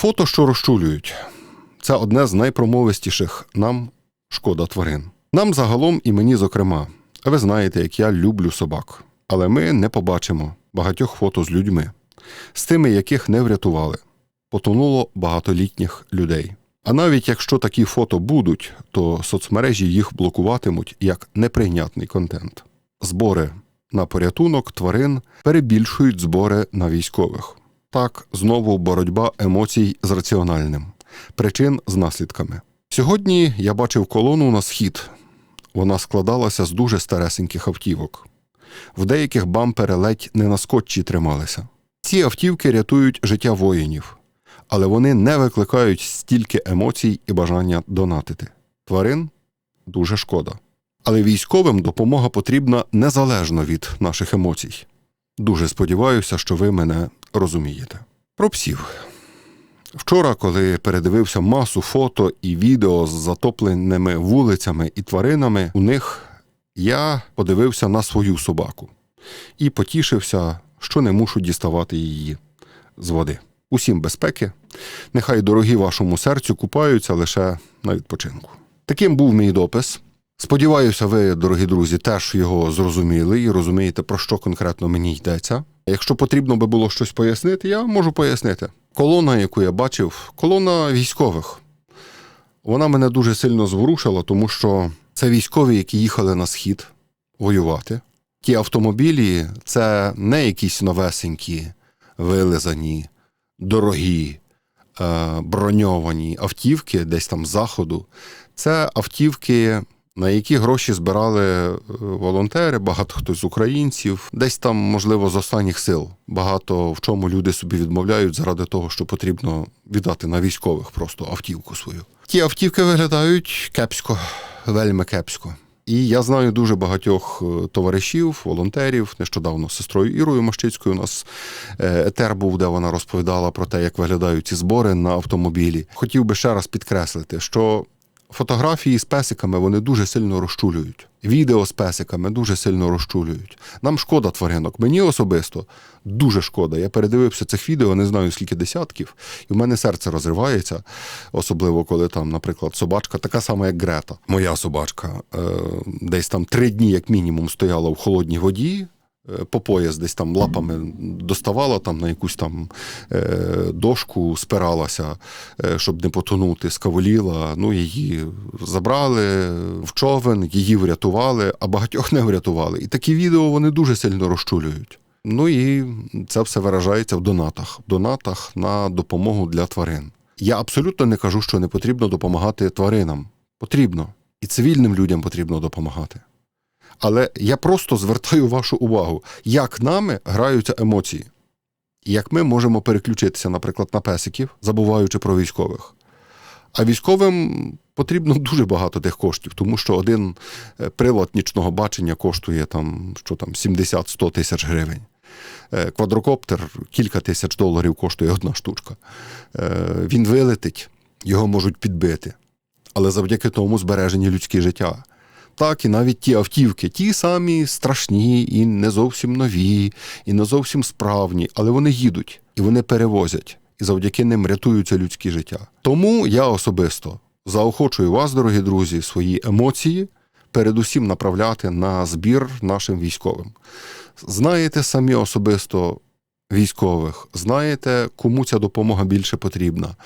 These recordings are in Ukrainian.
Фото, що розчулюють, це одне з найпромовистіших нам шкода тварин. Нам загалом і мені, зокрема. Ви знаєте, як я люблю собак. Але ми не побачимо багатьох фото з людьми, з тими, яких не врятували. Потонуло багатолітніх людей. А навіть якщо такі фото будуть, то соцмережі їх блокуватимуть як неприйнятний контент. Збори на порятунок тварин перебільшують збори на військових. Так, знову боротьба емоцій з раціональним, причин з наслідками. Сьогодні я бачив колону на схід. Вона складалася з дуже старесеньких автівок. В деяких бампери ледь не на скотчі трималися. Ці автівки рятують життя воїнів, але вони не викликають стільки емоцій і бажання донатити. Тварин дуже шкода. Але військовим допомога потрібна незалежно від наших емоцій. Дуже сподіваюся, що ви мене розумієте. Про псів. Вчора, коли передивився масу фото і відео з затопленими вулицями і тваринами, у них я подивився на свою собаку і потішився, що не мушу діставати її з води. Усім безпеки, нехай дорогі вашому серцю купаються лише на відпочинку. Таким був мій допис. Сподіваюся, ви, дорогі друзі, теж його зрозуміли і розумієте, про що конкретно мені йдеться. Якщо потрібно би було щось пояснити, я можу пояснити. Колона, яку я бачив, колона військових. Вона мене дуже сильно зворушила, тому що це військові, які їхали на схід воювати. Ті автомобілі це не якісь новесенькі, вилизані, дорогі, е, броньовані автівки десь там з заходу. Це автівки, на які гроші збирали е, волонтери, багато хто з українців, десь там, можливо, з останніх сил. Багато в чому люди собі відмовляють заради того, що потрібно віддати на військових просто автівку свою. Ті автівки виглядають кепсько, вельми кепсько. І я знаю дуже багатьох е, товаришів, волонтерів. Нещодавно з сестрою Ірою Мощицькою у нас е, етер був, де вона розповідала про те, як виглядають ці збори на автомобілі. Хотів би ще раз підкреслити, що фотографії з песиками вони дуже сильно розчулюють. Відео з песиками дуже сильно розчулюють. Нам шкода тваринок. Мені особисто дуже шкода. Я передивився цих відео, не знаю скільки десятків, і в мене серце розривається, особливо коли там, наприклад, собачка, така сама, як Грета. Моя собачка е, десь там три дні, як мінімум, стояла в холодній воді. По пояс десь там лапами доставала там на якусь там е, дошку, спиралася, е, щоб не потонути, скаволіла. Ну, її забрали в човен, її врятували, а багатьох не врятували. І такі відео вони дуже сильно розчулюють. Ну і це все виражається в донатах, в донатах на допомогу для тварин. Я абсолютно не кажу, що не потрібно допомагати тваринам. Потрібно. І цивільним людям потрібно допомагати. Але я просто звертаю вашу увагу, як нами граються емоції, як ми можемо переключитися, наприклад, на песиків, забуваючи про військових. А військовим потрібно дуже багато тих коштів, тому що один е, прилад нічного бачення коштує там, що там 70-100 тисяч гривень. Е, Квадрокоптер кілька тисяч доларів коштує одна штучка. Е, Він вилетить, його можуть підбити. Але завдяки тому збережені людські життя. Так, і навіть ті автівки, ті самі страшні, і не зовсім нові, і не зовсім справні, але вони їдуть і вони перевозять, і завдяки ним рятуються людські життя. Тому я особисто заохочую вас, дорогі друзі, свої емоції передусім направляти на збір нашим військовим. Знаєте самі особисто військових, знаєте, кому ця допомога більше потрібна,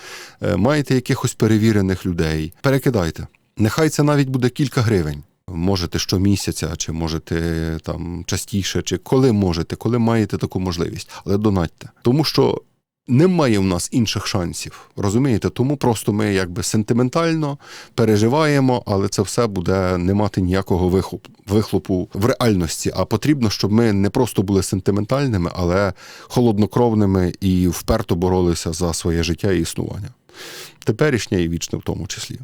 Е, маєте якихось перевірених людей. Перекидайте. Нехай це навіть буде кілька гривень. Можете щомісяця, чи можете там частіше, чи коли можете, коли маєте таку можливість, але донатьте. Тому що немає в нас інших шансів. Розумієте? Тому просто ми якби сентиментально переживаємо, але це все буде не мати ніякого вихлопу, в реальності. А потрібно, щоб ми не просто були сентиментальними, але холоднокровними і вперто боролися за своє життя і існування. Теперішнє і вічне в тому числі.